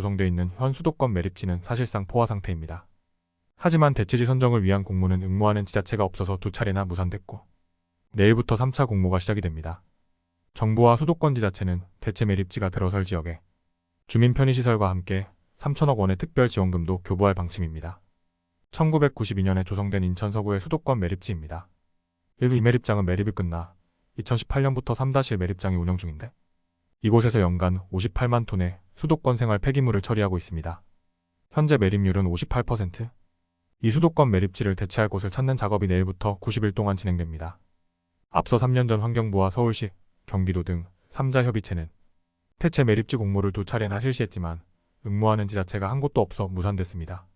조성돼 있는 현 수도권 매립지는 사실상 포화 상태입니다. 하지만 대체지 선정을 위한 공모는 응모하는 지자체가 없어서 두 차례나 무산됐고 내일부터 3차 공모가 시작이 됩니다. 정부와 수도권 지자체는 대체 매립지가 들어설 지역에 주민 편의시설과 함께 3천억 원의 특별 지원금도 교부할 방침입니다. 1992년에 조성된 인천 서구의 수도권 매립지입니다. 1위 매립장은 매립이 끝나 2018년부터 3-1 매립장이 운영 중인데 이곳에서 연간 58만 톤의 수도권 생활 폐기물을 처리하고 있습니다. 현재 매립률은 58%. 이 수도권 매립지를 대체할 곳을 찾는 작업이 내일부터 90일 동안 진행됩니다. 앞서 3년 전 환경부와 서울시, 경기도 등 3자 협의체는 대체 매립지 공모를 두 차례나 실시했지만 응모하는 지자체가 한 곳도 없어 무산됐습니다.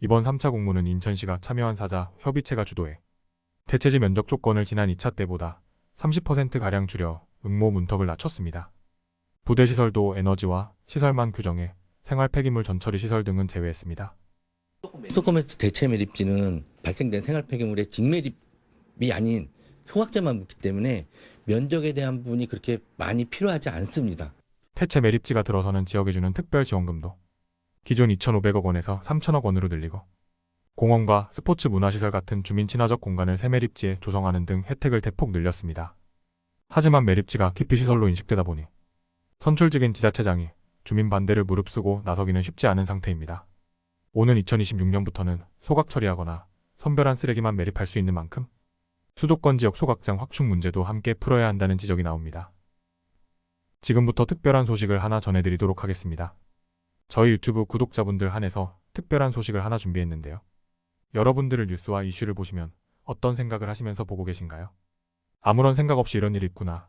이번 3차 공모는 인천시가 참여한 사자 협의체가 주도해 대체지 면적 조건을 지난 2차 때보다 30%가량 줄여 응모 문턱을 낮췄습니다. 부대 시설도 에너지와 시설만 규정해 생활 폐기물 전처리 시설 등은 제외했습니다. 수도권에서 대체 매립지는 발생된 생활 폐기물의 직매립이 아닌 소각제만 묻기 때문에 면적에 대한 부분이 그렇게 많이 필요하지 않습니다. 태체 매립지가 들어서는 지역에 주는 특별 지원금도 기존 2,500억 원에서 3,000억 원으로 늘리고 공원과 스포츠 문화시설 같은 주민 친화적 공간을 새 매립지에 조성하는 등 혜택을 대폭 늘렸습니다. 하지만 매립지가 기피 시설로 인식되다 보니 선출직인 지자체장이 주민 반대를 무릅쓰고 나서기는 쉽지 않은 상태입니다. 오는 2026년부터는 소각 처리하거나 선별한 쓰레기만 매립할 수 있는 만큼 수도권 지역 소각장 확충 문제도 함께 풀어야 한다는 지적이 나옵니다. 지금부터 특별한 소식을 하나 전해드리도록 하겠습니다. 저희 유튜브 구독자분들 한해서 특별한 소식을 하나 준비했는데요. 여러분들을 뉴스와 이슈를 보시면 어떤 생각을 하시면서 보고 계신가요? 아무런 생각 없이 이런 일이 있구나,